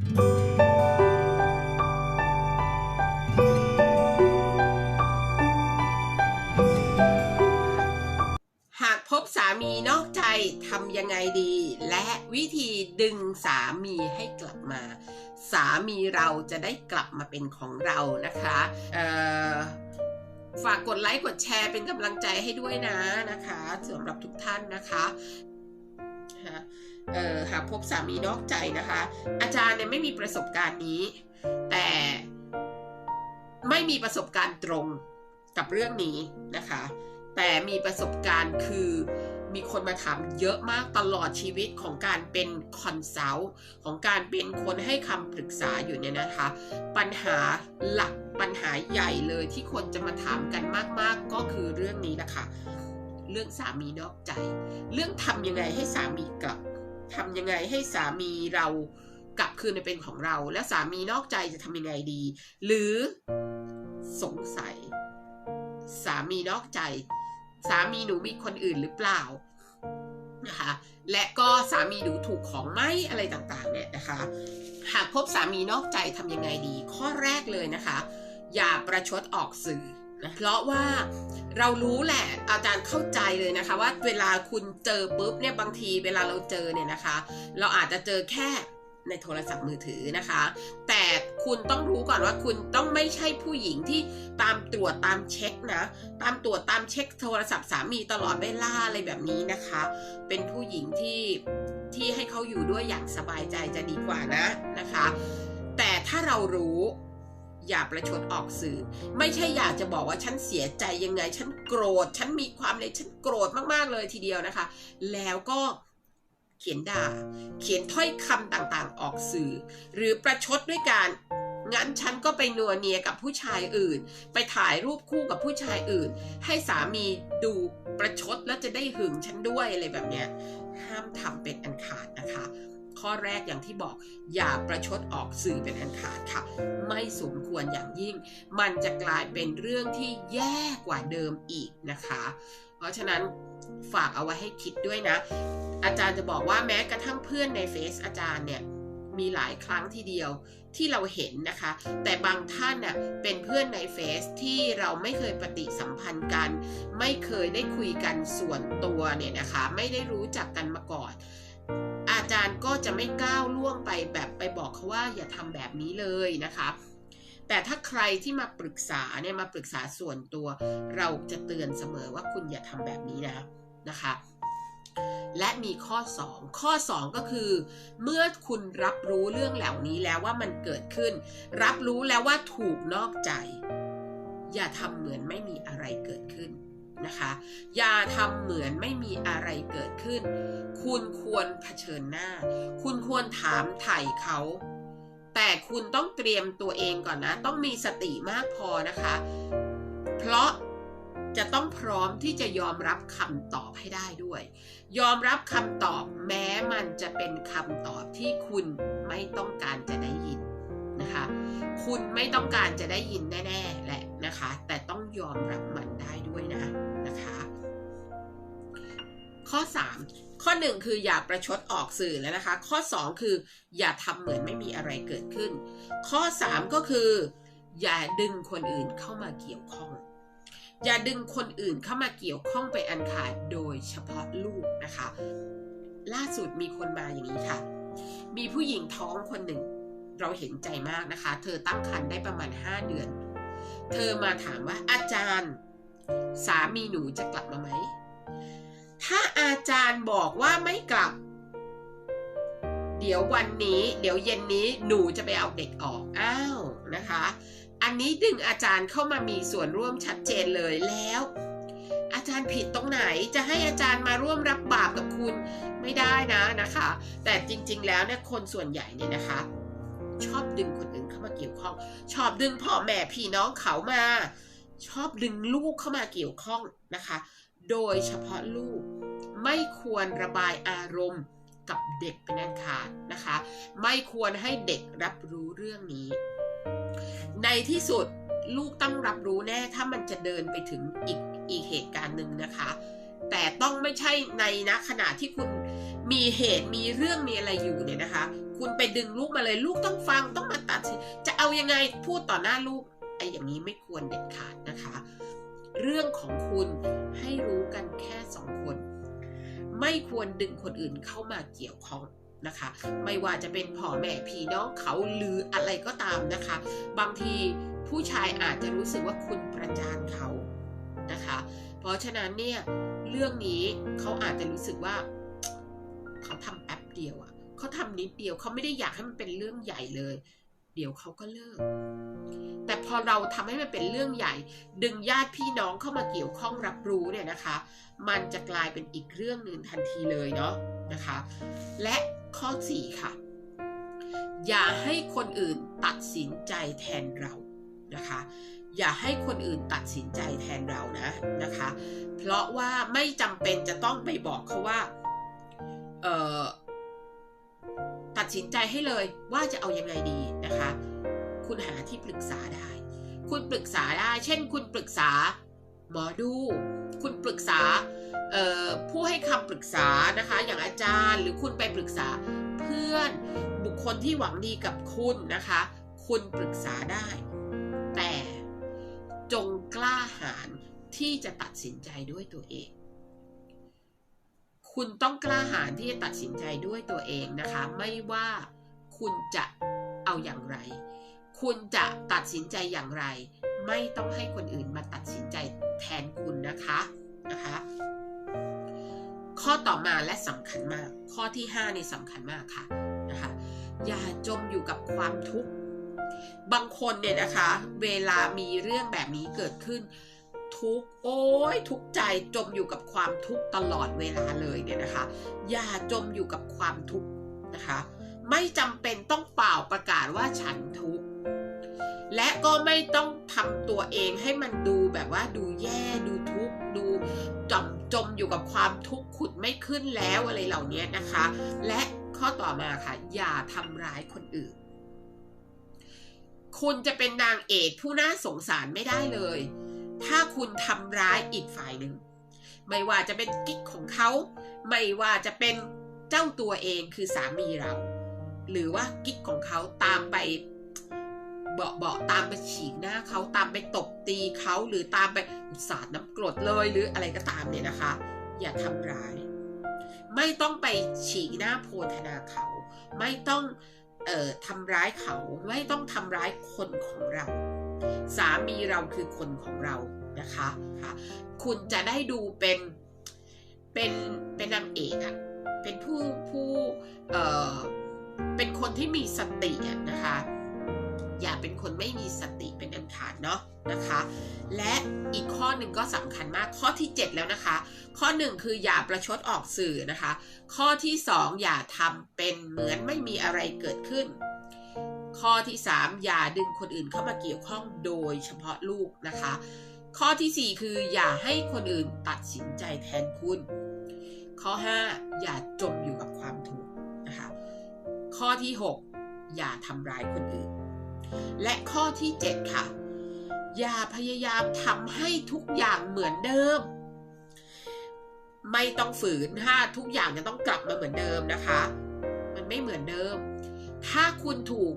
หากพบสามีนอกใจทำยังไงดี และวิธีดึงสามีให้กลับมา สามีเราจะได้กลับมาเป็นของเรานะคะฝากกดไลค์กดแชร์เป็นกำลังใจให้ด้วยนะนะคะสำหรับทุกท่านนะคะฮะ หากพบสามีนอกใจนะคะ อาจารย์เนี่ยไม่มีประสบการณ์นี้ แต่ไม่มีประสบการณ์ตรงกับเรื่องนี้นะคะ แต่มีประสบการณ์คือมีคนมาถามเยอะมากตลอดชีวิตของการเป็นคอนซัลท์ของการเป็นคนให้คำปรึกษาอยู่เนี่ยนะคะ ปัญหาหลักปัญหาใหญ่เลยที่คนจะมาถามกันมาก ๆ ก็คือเรื่องนี้แหละค่ะเรื่องสามีนอกใจ เรื่องทำยังไงให้สามีกลับ ทำยังไงให้สามีเรากลับคืนมาเป็นของเรา แล้วสามีนอกใจจะทำยังไงดี หรือสงสัย สามีนอกใจ สามีหนูมีคนอื่นหรือเปล่านะคะและก็สามีหนูถูกของไหมอะไรต่างๆเนี่ยนะคะ หากพบสามีนอกใจทำยังไงดี ข้อแรกเลยนะคะ อย่าประชดออกสื่อ นะเพราะว่าเรารู้แหละอาจารย์เข้าใจเลยนะคะ ว่าเวลาคุณเจอปุ๊บเนี่ยบางทีเวลาเราเจอเนี่ยนะคะ เราอาจจะเจอแค่ในโทรศัพท์มือถือนะคะ แต่คุณต้องรู้ก่อนว่าคุณต้องไม่ใช่ผู้หญิงที่ตามตรวจตามเช็คนะ ตามตรวจตามเช็คโทรศัพท์สามีตลอดเวลาอะไรแบบนี้นะคะ เป็นผู้หญิงที่ที่ให้เขาอยู่ด้วยอย่างสบายใจจะดีกว่านะนะคะ แต่ถ้าเรารู้ อย่าประชดออกสื่อ ไม่ใช่อยากจะบอกว่าฉันเสียใจยังไง ฉันโกรธ ฉันมีความเลยฉันโกรธมากๆเลยทีเดียวนะคะ แล้วก็เขียนด่า เขียนถ้อยคำต่างๆ ออกสื่อ หรือประชดด้วยการงั้นฉันก็ไปนัวเนียกับผู้ชายอื่น ไปถ่ายรูปคู่กับผู้ชายอื่น ให้สามีดูประชดแล้วจะได้หึงฉันด้วยอะไรแบบเนี้ยห้ามทำเป็นอันขาดนะคะ ข้อแรกอย่างที่บอกอย่าประชดออกสื่อเป็นอันขาดค่ะ ไม่สมควรอย่างยิ่ง มันจะกลายเป็นเรื่องที่แย่กว่าเดิมอีกนะคะ เพราะฉะนั้นฝากเอาไว้ให้คิดด้วยนะ อาจารย์จะบอกว่าแม้กระทั่งเพื่อนในเฟซอาจารย์เนี่ยมีหลายครั้งทีเดียวที่เราเห็นนะคะ แต่บางท่านน่ะเป็นเพื่อนในเฟซที่เราไม่เคยปฏิสัมพันธ์กัน ไม่เคยได้คุยกันส่วนตัวเนี่ยนะคะ ไม่ได้รู้จักกันมาก่อน จารย์ก็จะไม่ก้าวล่วงไปแบบไปบอกเขาว่าอย่าทำแบบนี้เลยนะคะแต่ถ้าใครที่มาปรึกษาเนี่ยมาปรึกษาส่วนตัว เราจะเตือนเสมอว่าคุณอย่าทำแบบนี้นะนะคะ และมีข้อ 2 ข้อ 2 ก็คือ เมื่อคุณรับรู้เรื่องเหล่านี้แล้วว่ามันเกิดขึ้น รับรู้แล้วว่าถูกนอกใจ อย่าทำเหมือนไม่มีอะไรเกิดขึ้น นะคะ อย่าทำเหมือนไม่มีอะไรเกิดขึ้น คุณควรเผชิญหน้า คุณควรถามไถ่เขา แต่คุณต้องเตรียมตัวเองก่อนนะ ต้องมีสติมากพอนะคะ เพราะจะต้องพร้อมที่จะยอมรับคำตอบให้ได้ด้วย ยอมรับคำตอบแม้มันจะเป็นคำตอบที่คุณไม่ต้องการจะได้ยินนะคะ คุณไม่ต้องการจะได้ยินแน่ๆแหละนะคะ แต่ต้องยอมรับมันได้ด้วยนะนะคะ ข้อ 3 ข้อ 1 คืออย่าประชดออกสื่อแล้วนะคะ ข้อ 2 คืออย่าทำเหมือนไม่มีอะไรเกิดขึ้น ข้อ 3 ก็คือ อย่าดึงคนอื่นเข้ามาเกี่ยวข้อง อย่าดึงคนอื่นเข้ามาเกี่ยวข้องไปอันขาดโดยเฉพาะลูกนะคะ ล่าสุดมีคนมาอย่างนี้ค่ะ มีผู้หญิงท้องคนหนึ่งเราเห็นใจมากนะคะ เธอตั้งครรภ์ได้ประมาณ 5 เดือน เธอมาถามว่าอาจารย์ สามีหนูจะกลับมาไหม ถ้าอาจารย์บอกว่าไม่กลับ เดี๋ยววันนี้ เดี๋ยวเย็นนี้หนูจะไปเอาเด็กออกอ้าวนะคะ อันนี้ดึงอาจารย์เข้ามามีส่วนร่วมชัดเจนเลยแล้ว อาจารย์ผิดตรงไหนจะให้อาจารย์มาร่วมรับบาปกับคุณไม่ได้นะนะคะ แต่จริง ๆ แล้วเนี่ยคนส่วนใหญ่เนี่ยนะคะชอบดึงคนอื่นเข้ามาเกี่ยวข้อง ชอบดึงพ่อแม่พี่น้องเขามา ชอบดึงลูกเข้ามาเกี่ยวข้องนะคะ โดยเฉพาะลูกไม่ควรระบายอารมณ์กับเด็กเป็นอันขาดนะคะ ไม่ควรให้เด็กรับรู้เรื่องนี้ ในที่สุดลูกต้องรับรู้แน่ถ้ามันจะเดินไปถึงอีกอีกเหตุการณ์หนึ่งนะคะ แต่ต้องไม่ใช่ในนะขณะที่คุณมีเหตุมีเรื่องมีอะไรอยู่เนี่ยนะคะ คุณไปดึงลูกมาเลยลูกต้องฟังต้องมาตัดสินจะเอายังไงพูดต่อหน้าลูกไอ้อย่างนี้ไม่ควรเด็ดขาดนะคะ เรื่องของคุณให้รู้กันแค่สองคน ไม่ควรดึงคนอื่นเข้ามาเกี่ยวข้องนะคะ ไม่ว่าจะเป็นพ่อแม่พี่น้องเขาหรืออะไรก็ตามนะคะ บางทีผู้ชายอาจจะรู้สึกว่าคุณประจานเขานะคะ เพราะฉะนั้นเนี่ยเรื่องนี้เขาอาจจะรู้สึกว่าเขาทำแป๊บเดียวอะ่ะเขาทำนิดเดียวเขาไม่ได้อยากให้มันเป็นเรื่องใหญ่เลย ดี๋ยวเขาก็เลิก แต่พอเราทำให้มันเป็นเรื่องใหญ่ ดึงญาติพี่น้องเข้ามาเกี่ยวข้องรับรู้เนี่ยนะคะ มันจะกลายเป็นอีกเรื่องหนึ่งทันทีเลยเนาะนะคะ และข้อ 4 ค่ะ อย่าให้คนอื่นตัดสินใจแทนเรานะคะ อย่าให้คนอื่นตัดสินใจแทนเรานะนะคะ เพราะว่าไม่จำเป็นจะต้องไปบอกเขาว่าเออ ตัดสินใจให้เลยว่าจะเอายังไงดีนะคะ คุณหาที่ปรึกษาได้ คุณปรึกษาได้ เช่น คุณปรึกษาหมอดู คุณปรึกษาผู้ให้คำปรึกษานะคะ อย่างอาจารย์หรือคุณไปปรึกษาเพื่อนบุคคลที่หวังดีกับคุณนะคะ คุณปรึกษาได้ แต่จงกล้าหาญที่จะตัดสินใจด้วยตัวเอง คุณต้องกล้าหาญที่จะตัดสินใจด้วยตัวเองนะคะ ไม่ว่าคุณจะเอาอย่างไร คุณจะตัดสินใจอย่างไร ไม่ต้องให้คนอื่นมาตัดสินใจแทนคุณนะคะนะคะ ข้อต่อมาและสำคัญมาก ข้อที่5นี่สำคัญมากค่ะนะคะอย่าจมอยู่กับความทุกข์บางคนเนี่ยนะคะ เวลามีเรื่องแบบนี้เกิดขึ้น ทุกข์โอ้ยทุกใจจมอยู่กับความทุกข์ตลอดเวลาเลยเนี่ยนะคะ อย่าจมอยู่กับความทุกข์นะคะ ไม่จำเป็นต้องเป่าประกาศว่าฉันทุกข์และก็ไม่ต้องทำตัวเองให้มันดูแบบว่าดูแย่ดูทุกข์ดูจมจมอยู่กับความทุกข์ขุดไม่ขึ้นแล้วอะไรเหล่านี้นะคะ และข้อต่อมาค่ะ อย่าทำร้ายคนอื่นคุณจะเป็นนางเอกผู้น่าสงสารไม่ได้เลย ถ้าคุณทำร้ายอีกฝ่ายหนึ่ง ไม่ว่าจะเป็นกิ๊กของเขา ไม่ว่าจะเป็นเจ้าตัวเองคือสามีเรา หรือว่ากิ๊กของเขาตามไปเบาเบาๆตามไปฉีกหน้าเขาตามไปตบตีเขาหรือตามไปสาดน้ำกรดเลยหรืออะไรก็ตามเนี่ยนะคะ อย่าทำร้าย ไม่ต้องไปฉีกหน้าโพธนาเขา ไม่ต้องเอ่อทำร้ายเขา ไม่ต้องทำร้ายคนของเรา สามีเราคือคนของเรานะคะค่ะคุณจะได้ดูเป็นเป็นเป็นนางเอกอะเป็นผู้ผู้เอ่อเป็นคนที่มีสติอะนะคะ อย่าเป็นคนไม่มีสติเป็นอันขาดเนาะนะคะ และอีกข้อหนึ่งก็สำคัญมากข้อที่ 7 แล้วนะคะ ข้อ 1 คืออย่าประชดออกสื่อนะคะ ข้อที่ 2 อย่าทำเป็นเหมือนไม่มีอะไรเกิดขึ้น ข้อที่ 3 อย่าดึงคนอื่นเข้ามาเกี่ยวข้องโดยเฉพาะลูกนะคะ ข้อทีสี่ 4 คืออย่าให้คนอื่นตัดสินใจแทนคุณ ข้อ 5 อย่าจมอยู่กับความทุกข์นะคะ ข้อที่ 6 อย่าทำร้ายคนอื่น และข้อที่ 7 ค่ะ อย่าพยายามทำให้ทุกอย่างเหมือนเดิม ไม่ต้องฝืนถ้าทุกอย่างจะต้องกลับมาเหมือนเดิมนะคะ มันไม่เหมือนเดิมถ้าคุณถูก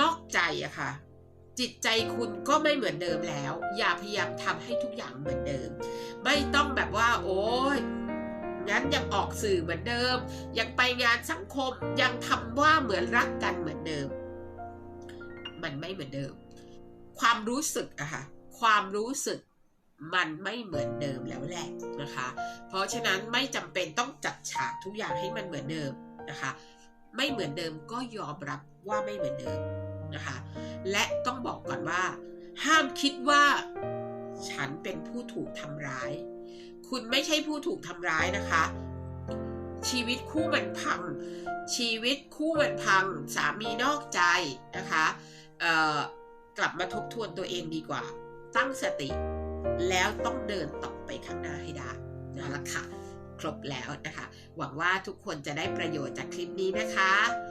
นอกใจอะค่ะ จิตใจคุณก็ไม่เหมือนเดิมแล้ว อย่าพยายามทำให้ทุกอย่างเหมือนเดิม ไม่ต้องแบบว่า โอ้ยงั้นยังออกสื่อเหมือนเดิม ยังไปงานสังคมยังทำว่าเหมือนรักกันเหมือนเดิม มันไม่เหมือนเดิม ความรู้สึกอะค่ะความรู้สึกมันไม่เหมือนเดิมแล้วแหละนะคะ เพราะฉะนั้นไม่จำเป็นต้องจัดฉากทุกอย่างให้มันเหมือนเดิมนะคะ ไม่เหมือนเดิมก็ยอมรับว่าไม่เหมือนเดิมนะคะ และต้องบอกก่อนว่า ห้ามคิดว่าฉันเป็นผู้ถูกทำร้าย คุณไม่ใช่ผู้ถูกทำร้ายนะคะ ชีวิตคู่มันพัง ชีวิตคู่มันพัง สามีนอกใจนะคะเออกลับมาทบทวนตัวเองดีกว่า ตั้งสติ แล้วต้องเดินต่อไปข้างหน้าให้ได้นั่นแหละค่ะ ครบแล้วนะคะ หวังว่าทุกคนจะได้ประโยชน์จากคลิปนี้นะคะ